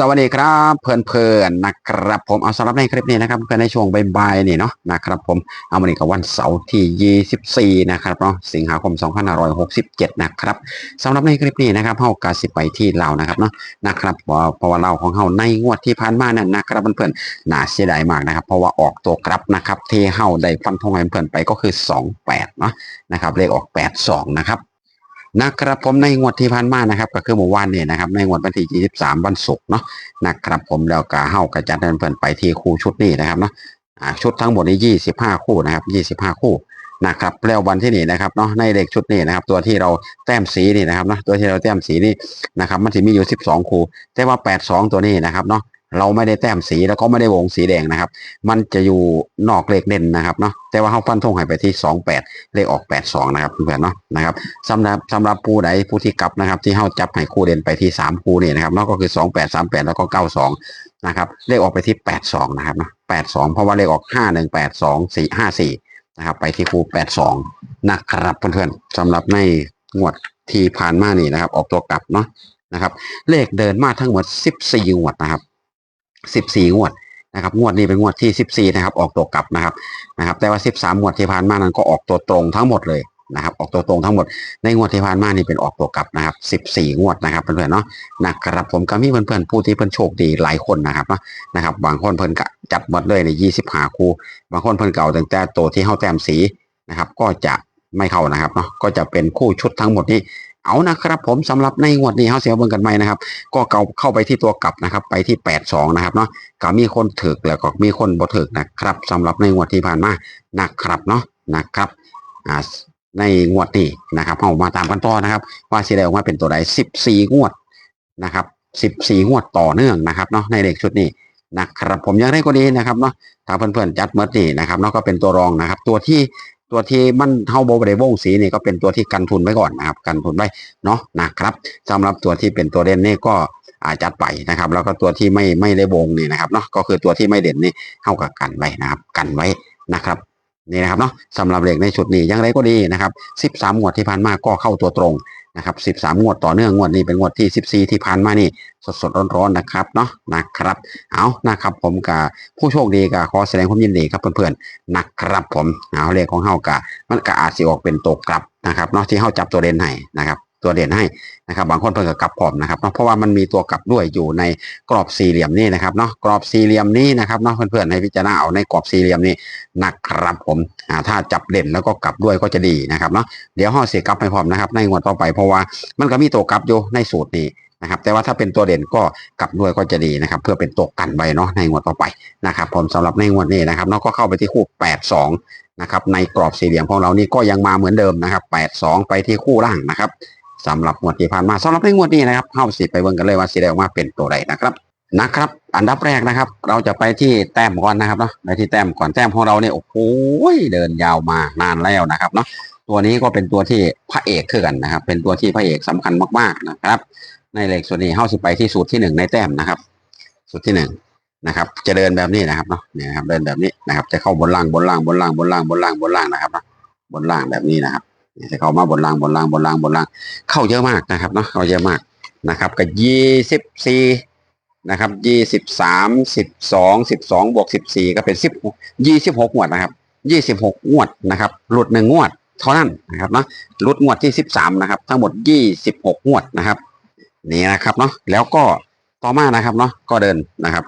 สวัสดีครับเพื่อนๆนะครับผมเอาสำหรับในคลิปนี้นะครับเพื่อนในช่วงบ่ายๆนี่เนาะนะครับผมเอามานี่กับวันเสาร์ที่ 24 นะครับเนาะสิงหาคม 2567 นะครับสำหรับในคลิปนี้นะครับเฮากาสิไปที่ลานะครับเนาะนะครับเพราะว่าเราของเฮาในงวดที่ผ่านมานั่นนะครับเพื่อนๆน่าเสียดายมากนะครับ เพราะว่าออกตัวกลับนะครับที่เฮาได้ฟันธงให้เพื่อนๆไปก็คือ 28 เนาะนะครับเลขออก 82 นะครับ นะครับผมในงวดที่ผ่านมานะครับก็คือเมื่อวานเนี่ยนะครับในงวดวันที่23วันศุกร์เนาะนะครับผมแล้วก็เฮากระจัดเพื่อนไปที่คู่ชุดนี้นะครับเนาะชุดทั้งหมดนี้25 คู่นะครับ25 คู่นะครับแล้ววันที่นี่นะครับเนาะในเลขชุดนี้นะครับ ตัวที่เราแต้มสีนี่นะครับเนาะตัวที่เราแต้มสีนี่นะครับมันจะมีอยู่ 12 คู่ แต่ว่า 82 ตัวนี้นะครับเนาะ เราไม่ได้แต้มสีแล้วก็ไม่ได้วงสีแดงนะครับ มันจะอยู่นอกเลขเด่นนะครับเนาะแต่ว่าเฮาฟันธงให้ไปที่ 28 เลขออก 82 นะครับเพื่อนเนาะนะครับสำหรับสำหรับผู้ใดผู้ที่กลับนะครับ ที่เข้าจับให้คู่เด่นไปที่สามคู่นี่นะครับเนอกก็คือสองแปดสามแปดแล้วก็เก้าสองนะครับ เลขออกไปที่แปดสองนะครับนะแปดสองเพราะว่าเลขออกห้าหนึ่งแปดสองสี่ห้าสี่นะครับ ไปที่คู่แปดสองนะครับเพื่อนๆสำหรับในงวดที่ผ่านมานี่นะครับ ออกตัวกลับเนาะนะครับ เลขเดินมาทั้งหมดสิบสี่งวดนะครับ สิบสี่งวดนะครับงวดนี้เป็นงวดที่สิบสี่นะครับ ออกตัวกลับนะครับนะครับ แต่ว่าสิบสามงวดที่ผ่านมานั้นก็ออกตัวตรงทั้งหมดเลยนะครับ ออกตัวตรงทั้งหมด ในงวดที่ผ่านมานี่เป็นออกตัวกลับนะครับ 14 งวดนะครับเพื่อนๆเนาะนะครับผมก็มีเพื่อนๆผู้ที่เพิ่นโชคดีหลายคนนะครับเนาะนะครับ บางคนเพิ่อนก็จัดหมดเลยใน 25 คู่ บางคนเพิ่อนเก่าตั้งแต่ตัวที่เฮาแต้มสีนะครับ ก็จะไม่เข้านะครับเนาะก็จะเป็นคู่ชุดทั้งหมดนี้ เอานะครับผมสำหรับในงวดนี้เฮาเสียเบิ่งกันใหม่นะครับ ก็เก่าเข้าไปที่ตัวกลับนะครับ ไปที่ 82 นะครับเนาะก็มีคนถึกแล้วก็มีคนบ่ถึกนะครับสำหรับในงวดที่ผ่านมานะครับเนาะนะครับอ่าในงวดนี้นะครับเอามาตามกันต่อนะครับ ว่าสิได้ออกมาเป็นตัวใด 14 งวดนะครับ 14 งวดต่อเนื่องนะครับเนาะในเลขชุดนี้นะครับผมยังได้ก็ดีนะครับเนาะถ้าเพื่อนๆจัดเมื่อนี่นะครับเนาะก็เป็นตัวรองนะครับ ตัวที่ ตัวที่มันเท่าโบได้วงสีนี่ก็เป็นตัวที่กันทุนไว้ก่อนนะครับกันทุนไว้เนาะนะครับสำหรับตัวที่เป็นตัวเด่นนี่ก็อาจัดไปนะครับ แล้วก็ตัวที่ไม่ไม่ได้วงนี่นะครับเนาะก็คือตัวที่ไม่เด่นนี่เท่ากับกันไว้นะครับ กันไว้นะครับ นี่นะครับเนาะสำหรับเลขในชุดนี้ยังไรก็ดีนะครับ 13 งวดที่ผ่านมาก็เข้าตัวตรงนะครับ 13 งวดต่อเนื่องงวดนี้เป็นงวดที่ 14 ที่ผ่านมานี่สดสดร้อนๆนะครับเนาะนะครับเอานะครับผมกับผู้โชคดีกับขอแสดงความยินดีครับเพื่อนๆนะครับผมเอาเลขของเฮากะมันก็อาจสิออกเป็นตกกลับนะครับเนาะที่เฮาจับตัวเด่นให้นะครับ ตัวเด่นให้นะครับบางคนเพิ่นก็กลับพร้อมนะครับเนาะเพราะว่ามันมีตัวกลับด้วยอยู่ในกรอบสี่เหลี่ยมนี่นะครับเนาะกรอบสี่เหลี่ยมนี้นะครับเนาะเพื่อนๆให้พิจารณาเอาในกรอบสี่เหลี่ยมนี้นะครับผมอ่าถ้าจับเด่นแล้วก็กลับด้วยก็จะดีนะครับเนาะเดี๋ยวห่อเสียกลับให้พร้อมนะครับในงวดต่อไปเพราะว่ามันก็มีตัวกลับอยู่ในสูตรนี้นะครับแต่ว่าถ้าเป็นตัวเด่นก็กลับด้วยก็จะดีนะครับ เพื่อเป็นตัวกันไว้เนาะในงวดต่อไปนะครับผมสำหรับในงวดนี้นะครับเนาะก็เข้าไปที่คู่ 82 นะครับในกรอบสี่เหลี่ยมของเรานี่ก็ยังมาเหมือนเดิมนะครับ 82 ไปที่คู่ล่างนะครับ สำหรับงวดที่ผ่านมาสำหรับในงวดนี้นะครับเข้าสิไปเบิ่งกันเลยว่าสีได้ออกมาเป็นตัวใดนะครับนะครับ อันดับแรกนะครับ เราจะไปที่แต้มก่อนนะครับเนาะไปที่แต้มก่อนแต้มของเราเนี่ยโอ้โหเดินยาวมานานแล้วนะครับเนาะตัวนี้ก็เป็นตัวที่พระเอกคือกันนะครับ เป็นตัวที่พระเอกสำคัญมากๆนะครับ ในเลขส่วนนี้เข้าสิไปที่สูตรที่หนึ่งในแต้มนะครับ สูตรที่หนึ่งนะครับ จะเดินแบบนี้นะครับเนาะเนี่ยครับเดินแบบนี้นะครับ จะเข้าบนล่างบนล่างบนล่างบนล่างบนล่างบนล่างนะครับเนาะบนล่างแบบนี้นะครับ จะเข้ามาบนล่างบนล่างบนล่างบนล่าง เข้าเยอะมากนะครับเนาะเข้าเยอะมากนะครับก็ยี่สิบสี่นะครับยี่สิบสามสิบสองสิบสองบวกสิบสี่ก็เป็นสิบยี่สิบหกงวดนะครับยี่สิบหกงวดนะครับ หลุดหนึ่งงวดเท่านั้นนะครับเนาะหลุดงวดที่สิบสามนะครับ ทั้งหมดยี่สิบหกงวดนะครับนี่นะครับเนาะแล้วก็ต่อมานะครับเนาะก็เดินนะครับ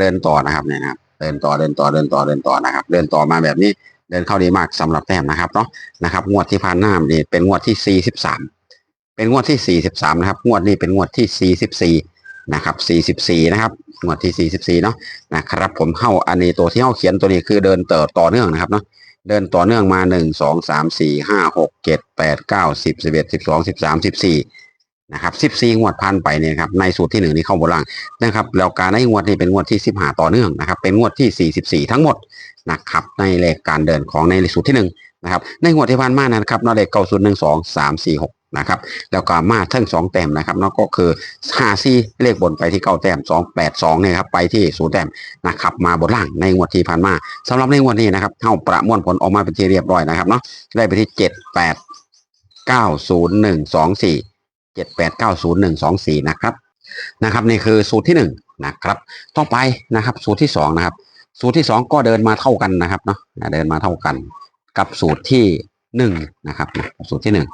เดินต่อนะครับเนี่ยนะครับเดินต่อเดินต่อเดินต่อเดินต่อนะครับ เดินต่อมาแบบนี้ เดินเข้าดีมากสำหรับแต้มนะครับเนาะนะครับ งวดที่ผ่านหน้านี่เป็นงวดที่สี่สิบสามเป็นงวดที่สี่สิบสามนะครับ งวดนี้เป็นงวดที่สี่สิบสี่นะครับ 44 นะครับ งวดที่ 44 เนาะนะครับ ผมเข้าอันนี้ตัวที่เข้าเขียนตัวนี้คือเดินเติบต่อเนื่องนะครับเนาะเดินต่อเนื่องมา 1 2 3 4 5 6 7 8 9 10 11 12 13 14 นะครับ 14 งวดพันไปเนี่ยครับในสูตรที่ 1 นี้เข้าบนล่างนะครับแล้วการในงวดนี้เป็นงวดที่ 15 ต่อเนื่องนะครับ เป็นงวดที่ 44 ทั้งหมดนะครับในเลขการเดินของในสูตรที่1นะครับในงวดที่ผ่านมานะครับนาะเลขเก้าศูนย์หนึ่งสองสามสี่หกนะครับแล้วก็มาทั้งสองแต้มนะครับเนาะก็คือห้าซี่เลขบนไปที่เก้าแต้มสองแปดสองเนี่ยครับไปที่ศูนย์แต้มนะครับมาบนล่างในงวดที่ผ่านมาสำหรับในงวดนี้นะครับเข้าประมวลผลออกมาเป็นที่เรียบร้อยนะครับเนาะได้ไปที่เจ็ดแปดเก้าศูนย์หนึ่งสองสี่ เจ็ดแปดเก้าศูนย์หนึ่งสองสี่นะครับนะครับนี่คือสูตรที่หนึ่งนะครับต่อไปนะครับ สูตรที่สองนะครับ สูตรที่สองก็เดินมาเท่ากันนะครับเนาะเดินมาเท่ากัน กับสูตรที่หนึ่งนะครับสูตรที่หนึ่ง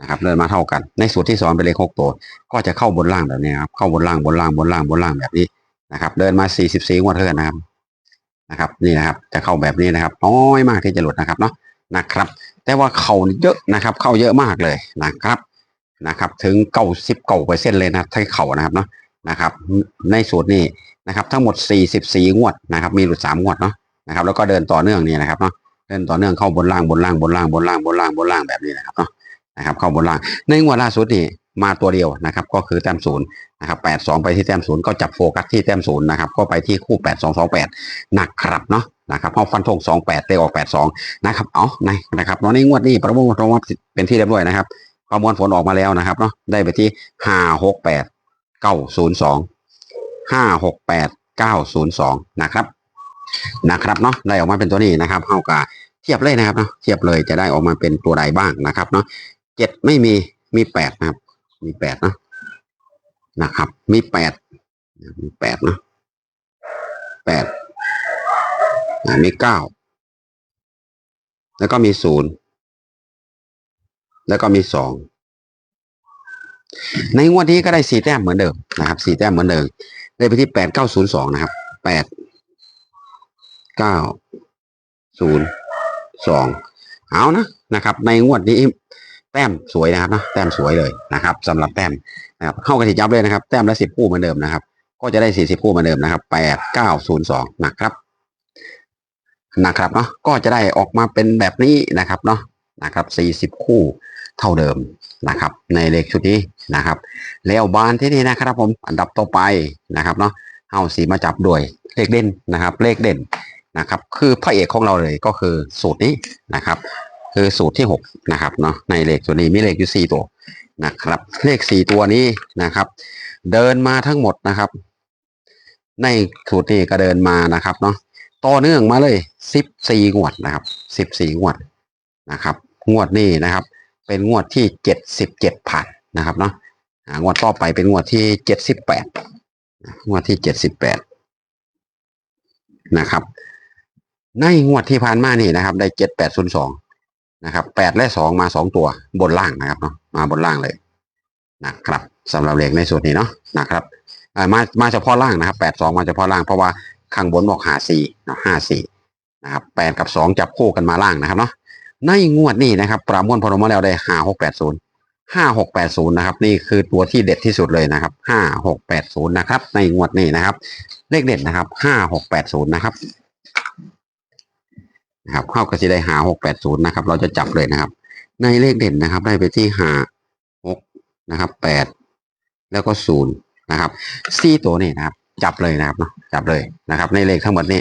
นะครับเดินมาเท่ากัน ในสูตรที่สองเป็นเลขหกตัวก็จะเข้าบนล่างแบบนี้ครับเข้าบนล่างบนล่างบนล่างบนล่างแบบนี้นะครับ เดินมาสี่สิบสี่งวดเท่านนะครับนะครับนี่นะครับจะเข้าแบบนี้นะครับน้อยมากที่จะหลุดนะครับเนาะนะครับ แต่ว่าเข่าเยอะนะครับ เข้าเยอะมากเลยนะครับ นะครับถึงเก้าสิบเก้าเปอร์เซ็นต์เลยนะถ้าเขานะครับเนาะนะครับ ในสูตรนี้นะครับ ทั้งหมดสี่สิบสี่งวดนะครับ มีหลุดสามงวดเนาะนะครับ แล้วก็เดินต่อเนื่องนี่นะครับเนาะเดินต่อเนื่องเข้าบนล่างบนล่างบนล่างบนล่างบนล่างบนล่างแบบนี้นะครับเนาะนะครับ เข้าบนล่าง ในงวดล่าสุดนี่มาตัวเดียวนะครับ ก็คือแต้มศูนย์นะครับแปดสองไปที่แต้มศูนย์ก็จับโฟกัสที่แต้มศูนย์นะครับก็ไปที่คู่แปดสองสองแปดนะครับเนาะนะครับเพราะฟันธงสองแปดเตะออกแปดสองนะครับเอาในนะครับตอนนี้งวดนี้ประมวลผลเป็นที่เรียบร้อยนะครับ ประมวลผลออกมาแล้วนะครับเนาะได้ไปที่ห้าหกแปดเก้าศูนย์สองห้าหกแปดเก้าศูนย์สองนะครับนะครับเนาะได้ออกมาเป็นตัวนี้นะครับเท่ากับเทียบเลยนะครับเนาะเทียบเลยจะได้ออกมาเป็นตัวใดบ้างนะครับเนาะเจ็ดไม่มีมีแปดนะครับ มีแปดเนาะนะครับ มีแปดมีแปดเนาะแปดมีเก้าแล้วก็มีศูนย์ แล้วก็มีสองในงวดนี้ก็ได้สี่แต้มเหมือนเดิมนะครับสี่แต้มเหมือนเดิมได้ไปที่แปดเก้าศูนย์สองนะครับแปดเก้าศูนย์สองเอานะนะครับ ในงวดนี้แต้มสวยนะครับนะแต้มสวยเลยนะครับสำหรับแต้มนะครับเข้ากันที่ยับเลยนะครับ แต้มละสิบคู่เหมือนเดิมนะครับ ก็จะได้สี่สิบคู่เหมือนเดิมนะครับแปดเก้าศูนย์สองนะครับนะครับเนาะก็จะได้ออกมาเป็นแบบนี้นะครับเนาะนะครับสี่สิบคู่ เท่าเดิมนะครับ ในเลขชุดนี้นะครับ แล้วบานที่นี่นะครับผมอันดับต่อไปนะครับเนาะเอาสีมาจับด้วยเลขเด่นนะครับ เลขเด่นนะครับ คือพระเอกของเราเลยก็คือสูตรนี้นะครับ คือสูตรที่หกนะครับเนาะในเลขตัวนี้มีเลขอยู่สี่ตัวนะครับ เลขสี่ตัวนี้นะครับ เดินมาทั้งหมดนะครับ ในสูตรนี้ก็เดินมานะครับเนาะต่อเนื่องมาเลยสิบสี่งวดนะครับสิบสี่งวดนะครับ งวดนี้นะครับ เป็นงวดที่เจ็ดสิบเจ็ดผ่านนะครับเนาะอ่างวดต่อไปเป็นงวดที่เจ็ดสิบแปดงวดที่เจ็ดสิบแปดนะครับ ในงวดที่ผ่านมานี่นะครับ ได้เจ็ดแปดศูนย์สองนะครับแปดและสองมาสองตัวบนล่างนะครับเนาะมาบนล่างเลยนะครับสำหรับเลขในส่วนนี้เนาะนะครับอ่ามามาเฉพาะล่างนะครับแปดสองมาเฉพาะล่างเพราะว่าข้างบนบอกหาสี่นะห้าสี่นะครับแปดกับสองจับคู่กันมาล่างนะครับเนาะ ในงวดนี้นะครับ ประมวลผลมาแล้วได้ห้าหกแปดศูนย์ห้าหกแปดศูนย์นะครับ นี่คือตัวที่เด็ดที่สุดเลยนะครับห้าหกแปดศูนย์นะครับ ในงวดนี้นะครับ เลขเด็ดนะครับห้าหกแปดศูนย์นะครับนะครับเข้ากับสีได้หาหกแปดศูนย์นะครับ เราจะจับเลยนะครับ ในเลขเด่นนะครับ ได้ไปที่ห้าหกนะครับแปดแล้วก็ศูนย์นะครับสี่ตัวนี้นะครับ จับเลยนะครับเนาะจับเลยนะครับ ในเลขทั้งหมดนี้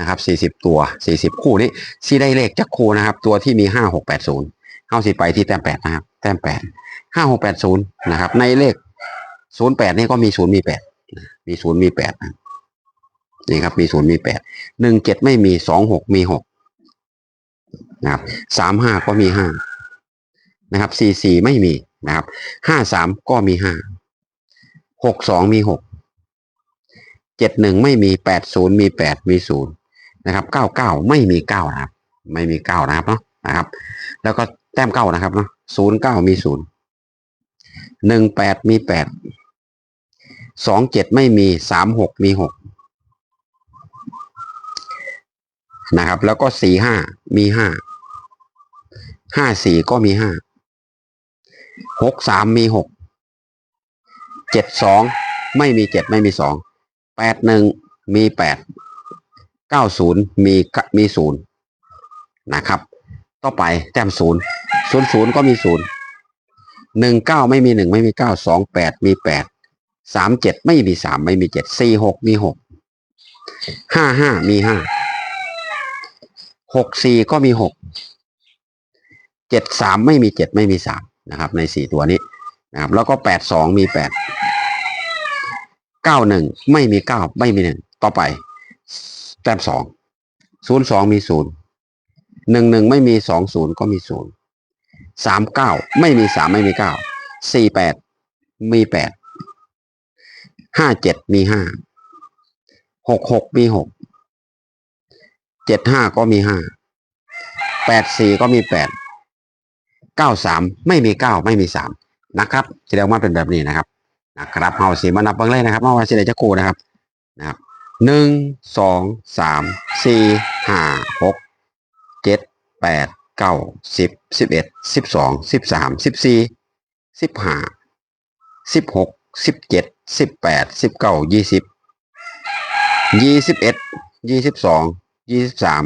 นะครับสี่สิบตัวสี่สิบคู่นี้สีได้เลขจักคู่นะครับ ตัวที่มีห้าหกแปดศูนย์เข้าสิไปที่แต้มแปดนะครับ แต้มแปดห้าหกแปดศูนย์นะครับ ในเลขศูนย์แปดนี่ก็มีศูนย์มีแปดมีศูนย์มีแปดนี่ครับ มีศูนย์มีแปดหนึ่งเจ็ดไม่มีสองหกมีหกนะครับสามห้าก็มีห้านะครับสี่สี่ไม่มีนะครับห้าสามก็มีห้าหกสองมีหกเจ็ดหนึ่งไม่มีแปดศูนย์มีแปดมีศู นะครับเก้าเก้าไม่มีเก้านะครับ ไม่มีเก้านะครับเนาะนะครับ แล้วก็แต้มเก้านะครับเนาะศูนย์เก้ามีศูนย์หนึ่งแปดมีแปดสองเจ็ดไม่มีสามหกมีหกนะครับ แล้วก็สี่ห้ามีห้าห้าสี่ก็มีห้าหกสามมีหกเจ็ดสองไม่มีเจ็ดไม่มีสองแปดหนึ่งมีแปด เก้าศูนย์มีมีศูนย์นะครับ ต่อไปแต้มศูนย์ศูนย์ศูนย์ก็มีศูนย์หนึ่งเก้าไม่มีหนึ่งไม่มีเก้าสองแปดมีแปดสามเจ็ดไม่มีสามไม่มีเจ็ดสี่หกมีหกห้าห้ามีห้าหกสี่ก็มีหกเจ็ดสามไม่มีเจ็ดไม่มีสามนะครับ ในสี่ตัวนี้นะครับ แล้วก็แปดสองมีแปดเก้าหนึ่งไม่มีเก้าไม่มีหนึ่งต่อไป แต้มสองศูนย์สองมีศูนย์หนึ่งหนึ่งไม่มีสองศูนย์ก็มีศูนย์สามเก้าไม่มีสามไม่มีเก้าสี่แปดมีแปดห้าเจ็ดมีห้าหกหกมีหกเจ็ดห้าก็มีห้าแปดสี่ก็มีแปดเก้าสามไม่มีเก้าไม่มีสามนะครับแสดงว่าเป็นแบบนี้นะครับนะครับเฮาสีมานับเบิ่งเลยนะครับเฮาว่าสิได้จักคู่นะครับนะครับ หนึ่งสองสามสี่ห้าหกเจ็ดแปดเก้าสิบสิบเอ็ดสิบสองสิบสามสิบสี่สิบห้าสิบหกสิบเจ็ดสิบแปดสิบเก้ายี่สิบยี่สิบเอ็ดยี่สิบสองยี่สิบสาม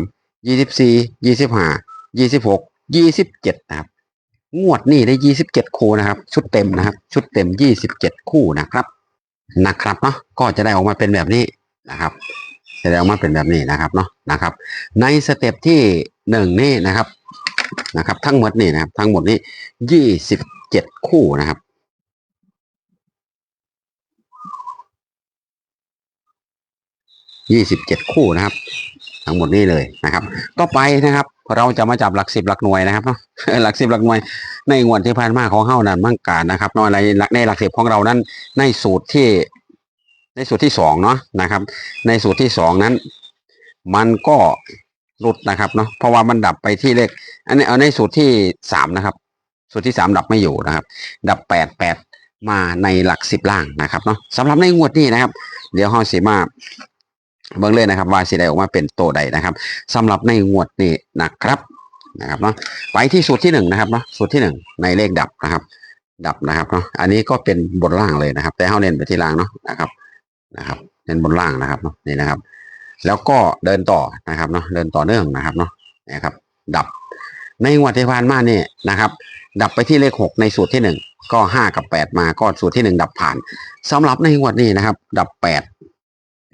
ยี่สิบสี่ยี่สิบห้ายี่สิบหกยี่สิบเจ็ดนะครับ งวดนี้ได้ยี่สิบเจ็ดคู่นะครับ ชุดเต็มนะครับ ชุดเต็มยี่สิบเจ็ดคู่นะครับ นะครับเนาะก็จะได้ออกมาเป็นแบบนี้ นะครับจะได้ออกมาเป็นแบบนี้นะครับเนาะนะครับ ในสเต็ปที่หนึ่งนี่นะครับนะครับ ทั้งหมดนี่นะครับ ทั้งหมดนี้ยี่สิบเจ็ดคู่นะครับยี่สิบเจ็ดคู่นะครับ ทั้งหมดนี้เลยนะครับ ต่อไปนะครับ เราจะมาจับหลักสิบหลักหน่วยนะครับเนาะหลักสิบหลักหน่วย ในงวดที่ผ่านมาของเฮานั้นมั่งการนะครับเนาะในหลักในหลักสิบของเรานั้นในสูตรที่ ในสูตรที่สองเนาะนะครับ ในสูตรที่สองนั้น มันก็หลุดนะครับเนาะเพราะว่ามันดับไปที่เลขอันนี้เอาในสูตรที่สามนะครับ สูตรที่สามดับไม่อยู่นะครับ ดับแปดแปดมาในหลักสิบล่างนะครับเนาะสำหรับในงวดนี้นะครับ เดี๋ยวเฮาสิมาเบิ่งเลยนะครับ ว่าสิได้ออกมาเป็นโตใดนะครับสำหรับในงวดนี้นะครับนะครับเนาะไปที่สูตรที่หนึ่งนะครับเนาะสูตรที่หนึ่งในเลขดับนะครับ ดับนะครับเนาะอันนี้ก็เป็นบนล่างเลยนะครับ แต่เฮาเน้นไปที่ล่างเนาะนะครับ นะครับเน้นบนล่างนะครับเนาะนี่นะครับ แล้วก็เดินต่อนะครับเนาะเดินต่อเนื่องนะครับเนาะนะครับ ดับในงวดที่ผ่านมาเนี่ยนะครับ ดับไปที่เลขหกในสูตรที่หนึ่งก็ห้ากับแปดมาก็สูตรที่หนึ่งดับผ่านสำหรับในงวดนี้นะครับ ดับแปด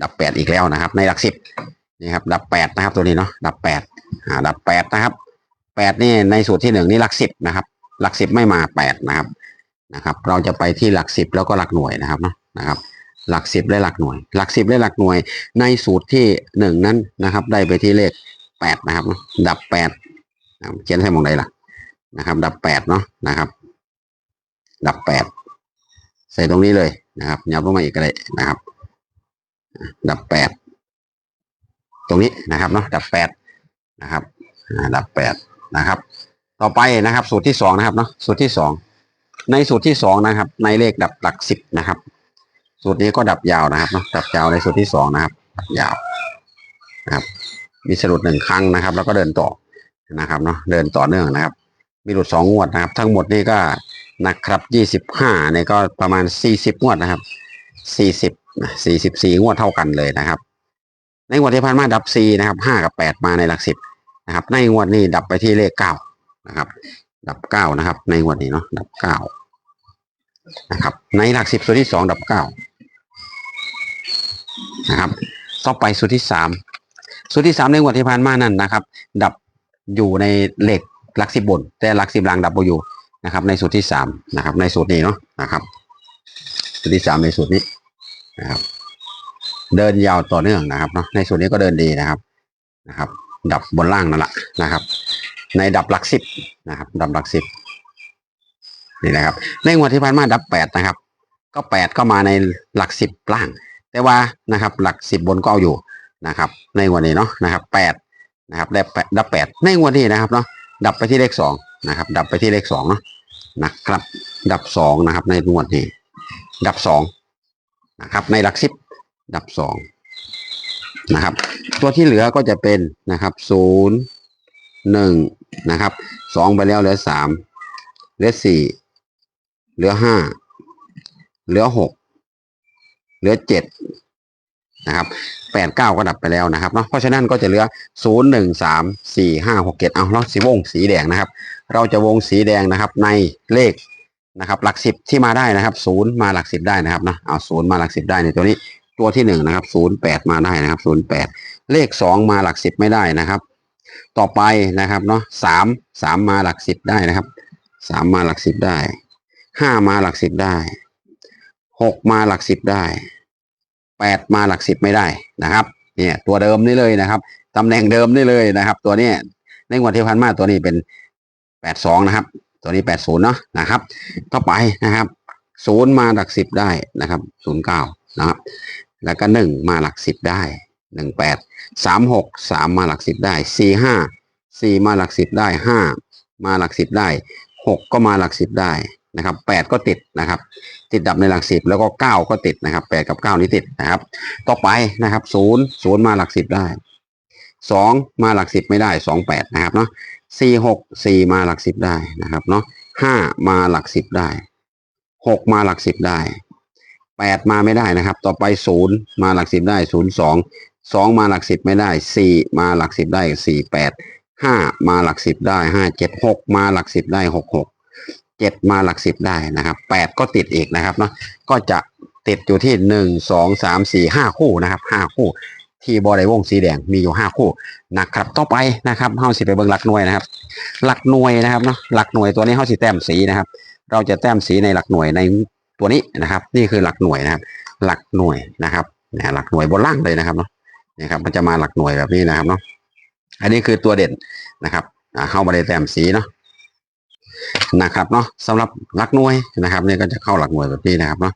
ดับแปดอีกแล้วนะครับ ในหลักสิบนี่ครับดับแปดนะครับตัวนี้เนาะดับแปดอ่าดับแปดนะครับแปดนี่ในสูตรที่หนึ่งนี่หลักสิบนะครับ หลักสิบไม่มาแปดนะครับนะครับ เราจะไปที่หลักสิบแล้วก็หลักหน่วยนะครับเนาะนะครับ หลักสิบและหลักหน่วย หลักสิบและหลักหน่วย ในสูตรที่หนึ่งนั้นนะครับ ได้ไปที่เลขแปดนะครับ ดับแปดเขียนให้มองใดล่ะนะครับ ดับแปดเนาะนะครับ ดับแปดใส่ตรงนี้เลยนะครับยับลงมาอีกก็ได้นะครับ ดับแปดตรงนี้นะครับเนาะดับแปดนะครับดับแปดนะครับ ต่อไปนะครับ สูตรที่สองนะครับเนาะสูตรที่สองในสูตรที่สองนะครับ ในเลขดับหลักสิบนะครับ สูตรนี้ก็ดับยาวนะครับเนาะดับยาวในสูตรที่สองนะครับดับยาวนะครับ มีสรุปหนึ่งครั้งนะครับ แล้วก็เดินต่อนะครับเนาะเดินต่อเนื่องนะครับ มีหลุดสองงวดนะครับ ทั้งหมดนี่ก็นะครับยี่สิบห้าเนี่ยก็ประมาณสี่สิบงวดนะครับสี่สิบสี่สิบสี่งวดเท่ากันเลยนะครับ ในงวดที่ผ่านมาดับสี่นะครับห้ากับแปดมาในหลักสิบนะครับ ในงวดนี้ดับไปที่เลขเก้านะครับ ดับเก้านะครับ ในงวดนี้เนาะดับเก้านะครับ ในหลักสิบส่วนที่สองดับเก้า นะครับ ต่อไปสูตรที่สามสูตรที่สามในงวดที่ผ่านมานั่นนะครับ ดับอยู่ในเลขหลักสิบบน แต่หลักสิบลางดับบ่อยู่นะครับ ในสูตรที่สามนะครับ ในสูตรนี้เนาะนะครับ สูตรที่สามในสูตรนี้นะครับ เดินยาวต่อเนื่องนะครับเนาะในสูตรนี้ก็เดินดีนะครับนะครับ ดับบนล่างนั่นแหละนะครับ ในดับหลักสิบนะครับ ดับหลักสิบนี่นะครับ ในงวดที่ผ่านมาดับแปดนะครับ ก็แปดก็มาในหลักสิบล่าง แต่ว่านะครับหลักสิบบนก็เอาอยู่นะครับ ในวดนี้เนาะนะครับแปดนะครับได้แปดดับแปดในวดนี้นะครับเนาะดับไปที่เลขสองนะครับ ดับไปที่เลขสองเนาะนะครับ ดับสองนะครับ ในงวดนี้ดับสองนะครับ ในหลักสิบดับสองนะครับ ตัวที่เหลือก็จะเป็นนะครับศูนย์หนึ่งนะครับสองไปแล้วเหลือสามเหลือสี่เหลือห้าเหลือหก ลือเจ็ดนะครับแปดเก้าก็ดับไปแล้วนะครับเนาะเพราะฉะนั้นก็จะเหลือศูนย์หนึ่งสามสี่ห้าหกเจ็ดเอาเราสีวงสีแดงนะครับ เราจะวงสีแดงนะครับในเลขนะครับ หลักสิบที่มาได้นะครับศูนย์มาหลักสิบได้นะครับเนาะเอาศูนย์มาหลักสิบได้ในตัวนี้ตัวที่หนึ่งนะครับศูนย์แปดมาได้นะครับศูนย์แปดเลขสองมาหลักสิบไม่ได้นะครับ ต่อไปนะครับเนาะสามสามมาหลักสิบได้นะครับสามมาหลักสิบได้ห้ามาหลักสิบได้หกมาหลักสิบได้ แปดมาหลักสิบไม่ได้นะครับเนี่ยตัวเดิมนี่เลยนะครับตำแหน่งเดิมนี่เลยนะครับ ตัวนี้ในงวดที่ผ่านมาตัวนี้เป็นแปดสองนะครับ ตัวนี้แปดศูนย์เนาะนะครับต่อไปนะครับศูนย์มาหลักสิบได้นะครับศูนย์เก้านะครับแล้วก็หนึ่งมาหลักสิบได้หนึ่งแปดสามหกสามมาหลักสิบได้สี่ห้าสี่มาหลักสิบได้ห้ามาหลักสิบได้หกก็มาหลักสิบได้ นะครับแปดก็ติดนะครับ ติดดับในหลักสิบแล้วก็เก้าก็ติดนะครับแปดกับเก้านี้ติดนะครับ ต่อไปนะครับศูนย์ศูนย์มาหลักสิบได้สองมาหลักสิบไม่ได้สองแปดนะครับเนาะสี่หกสี่มาหลักสิบได้นะครับเนาะห้ามาหลักสิบได้หกมาหลักสิบได้แปดมาไม่ได้นะครับ ต่อไปศูนย์มาหลักสิบได้ศูนย์สองสองมาหลักสิบไม่ได้สี่มาหลักสิบได้สี่แปดห้ามาหลักสิบได้ห้าเจ็ดหกมาหลักสิบได้หกหก เจ็ดมาหลักสิบได้นะครับแปดก็ติดอีกนะครับเนาะก็จะติดอยู่ที่หนึ่งสองสามสี่ห้าคู่นะครับห้าคู่ที่บอไดวงสีแดงมีอยู่ห้าคู่นะครับต่อไปนะครับเฮาสิไปเบิ่งหลักหน่วยนะครับ หลักหน่วยนะครับเนาะหลักหน่วยตัวนี้เฮาสิแต้มสีนะครับ เราจะแต้มสีในหลักหน่วยในตัวนี้นะครับ นี่คือหลักหน่วยนะครับ หลักหน่วยนะครับนะหลักหน่วยบนล่างเลยนะครับเนาะนี่ครับมันจะมาหลักหน่วยแบบนี้นะครับเนาะอันนี้คือตัวเด่นนะครับเข้ามาในแต้มสีเนาะ นะครับเนาะสำหรับหลักหน่วยนะครับนี่ก็จะเข้าหลักหน่วยแบบนี้นะครับเนาะ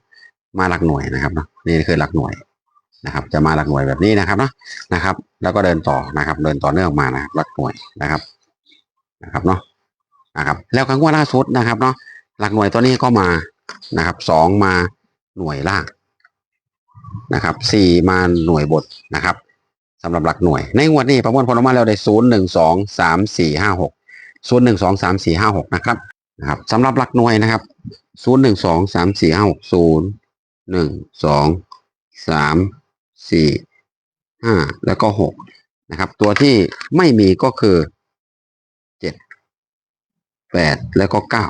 มาหลักหน่วยนะครับเนาะนี่คือหลักหน่วยนะครับ จะมาหลักหน่วยแบบนี้นะครับเนาะนะครับ แล้วก็เดินต่อนะครับ เดินต่อเนื่องมานะครับหลักหน่วยนะครับนะครับเนาะนะครับ แล้วครั้งว่าล่าสุดนะครับเนาะหลักหน่วยตัวนี้ก็มานะครับสองมาหน่วยล่างนะครับสี่มาหน่วยบทนะครับสำหรับหลักหน่วย ในงวดนี้ประมวลผลออกมาแล้วได้ศูนย์หนึ่งสองสามสี่ห้าหก ศูนย์หนึ่งสองสามสี่ห้าหกนะครับนะครับสำหรับหลักหน่วยนะครับศูนย์หนึ่งสองสามสี่ห้าหกศูนย์หนึ่งสองสามสี่ห้าแล้วก็หกนะครับ ตัวที่ไม่มีก็คือเจ็ดแปดแล้วก็เก้า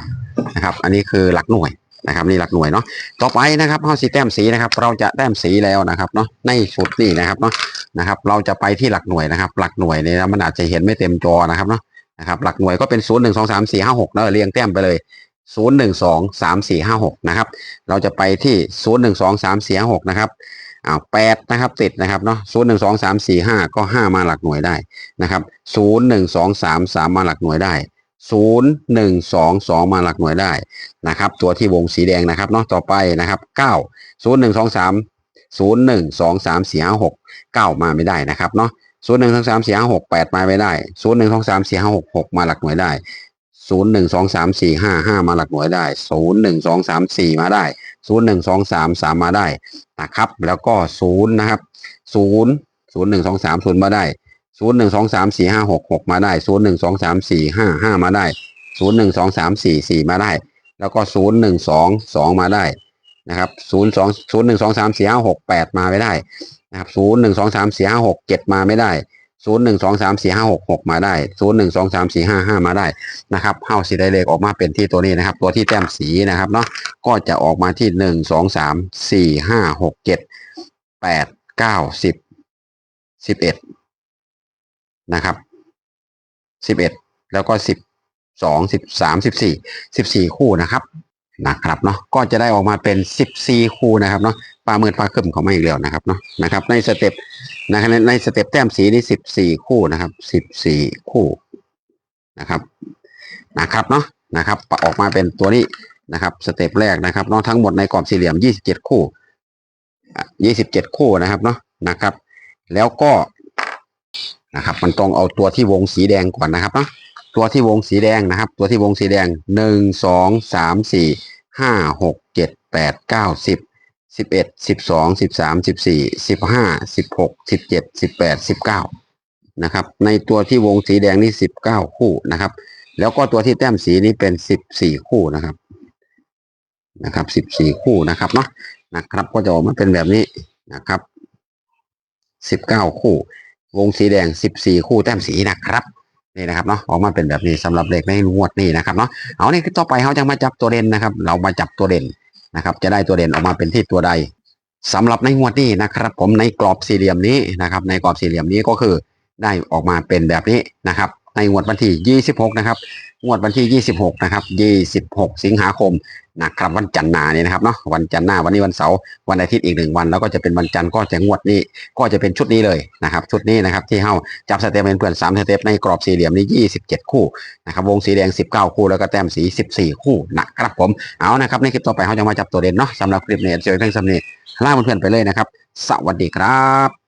นะครับ อันนี้คือหลักหน่วยนะครับนี่หลักหน่วยเนาะต่อไปนะครับเฮาสีแต้มสีนะครับ เราจะแต้มสีแล้วนะครับเนาะในชุดนี้นะครับเนาะนะครับ เราจะไปที่หลักหน่วยนะครับ หลักหน่วยเนี่ยมันอาจจะเห็นไม่เต็มจอนะครับเนาะ นะครับหลักหน่วยก็เป็นศูนย์หนึ่งสองสามสี่ห้าหกนะเรียงแต้มไปเลยศูนย์หนึ่งสองสามสี่ห้าหกนะครับเราจะไปที่ศูนย์หนึ่งสองสามสี่หกนะครับอ้าวแปดนะครับติดนะครับเนาะศูนย์หนึ่งสองสามสี่ห้าก็ห้ามาหลักหน่วยได้นะครับศูนย์หนึ่งสองสามสามมาหลักหน่วยได้ศูนย์หนึ่งสองสองมาหลักหน่วยได้นะครับตัวที่วงสีแดงนะครับเนาะต่อไปนะครับเก้าศูนย์หนึ่งสองสามศูนย์หนึ่งสองสามสี่ห้าหกเก้ามาไม่ได้นะครับเนาะ ศูนย์หนึ่งสองสามสี่ห้าหกแปดมาไม่ได้ศูนย์หนึ่งสองสามสี่ห้าหกหกมาหลักหน่วยได้ศูนย์หนึ่งสองสามสี่ห้าห้ามาหลักหน่วยได้ศูนย์หนึ่งสองสามสี่มาได้ศูนย์หนึ่งสองสามสามมาได้นะครับ แล้วก็ศูนย์นะครับศูนย์ศูนย์หนึ่งสองสามศูนย์มาได้ศูนย์หนึ่งสองสามสี่ห้าหกหกมาได้ศูนย์หนึ่งสองสามสี่ห้าห้ามาได้ศูนย์หนึ่งสองสามสี่สี่มาได้ แล้วก็ศูนย์หนึ่งสองสองมาได้นะครับศูนย์สองศูนย์หนึ่งสองสามสี่ห้าหกแปดมาไม่ได้ นะครับศูนย์หนึ่งสองสามสี่ห้าหกเจ็ดมาไม่ได้ศูนย์หนึ่งสองสามสี่ห้าหกหกมาได้ศูนย์หนึ่งสองสามสี่ห้าห้ามาได้นะครับเฮาสีได้เลขออกมาเป็นที่ตัวนี้นะครับ ตัวที่แต้มสีนะครับเนาะก็จะออกมาที่หนึ่งสองสามสี่ห้าหกเจ็ดแปดเก้าสิบสิบเอ็ดนะครับสิบเอ็ดแล้วก็สิบสองสิบสามสิบสี่สิบสี่คู่นะครับนะครับเนาะก็จะได้ออกมาเป็นสิบสี่คู่นะครับเนาะ ปลาเมือนปลาขึ้นเขาไม่อีกแล้วนะครับเนาะนะครับ ในสเต็ปนะครับในสเต็ปแต้มสีนี่สิบสี่คู่นะครับสิบสี่คู่นะครับนะครับเนาะนะครับออกมาเป็นตัวนี้นะครับ สเต็ปแรกนะครับเนาะทั้งหมดในกรอบสี่เหลี่ยม27คู่อะ27คู่นะครับเนาะนะครับ แล้วก็นะครับ มันต้องเอาตัวที่วงสีแดงก่อนนะครับเนาะตัวที่วงสีแดงนะครับ ตัวที่วงสีแดงหนึ่งสองสามสี่ห้าหกเจ็ดแปดเก้าสิบ สิบเอ็ดสิบสองสิบสามสิบสี่สิบห้าสิบหกสิบเจ็ดสิบแปดสิบเก้านะครับ ในตัวที่วงสีแดงนี่สิบเก้าคู่นะครับ แล้วก็ตัวที่แต้มสีนี้เป็นสิบสี่คู่นะครับ นะครับสิบสี่คู่นะครับเนาะนะครับ ก็จะออกมาเป็นแบบนี้นะครับสิบเก้าคู่ วงสีแดงสิบสี่คู่แต้มสีนะครับนี่นะครับเนาะออกมาเป็นแบบนี้สำหรับเลขในงวดนี้นะครับเนาะเอานี่คือต่อไปเขาจะมาจับตัวเด่นนะครับ เรามาจับตัวเด่น นะครับ จะได้ตัวเด่นออกมาเป็นที่ตัวใดสำหรับในงวดนี้นะครับ ผมในกรอบสี่เหลี่ยมนี้นะครับ ในกรอบสี่เหลี่ยมนี้ก็คือได้ออกมาเป็นแบบนี้นะครับ ในงวดวันที่ 26 นะครับ งวดวันที่ 26 นะครับ 26 สิงหาคมนะครับวันจันทร์หน้านี่นะครับเนาะวันจันทร์หน้าวันนี้วันเสาร์วันอาทิตย์อีกหนึ่งวัน แล้วก็จะเป็นวันจันทร์ก็จะงวดนี้ก็จะเป็นชุดนี้เลยนะครับ ชุดนี้นะครับที่เฮาจับสเต็ปเป็นเพื่อน3สเต็ปในกรอบสี่เหลี่ยมนี้27คู่นะครับวงสีแดง19คู่แล้วก็แต้มสี14คู่นะครับผมเอานะครับในคลิปต่อไปเขาจะมาจับตัวเด่นเนาะสำหรับคลิปนี้เจอกันสำเนีล่าเพื่อนๆไปเลยนะครับ สวัสดีครับ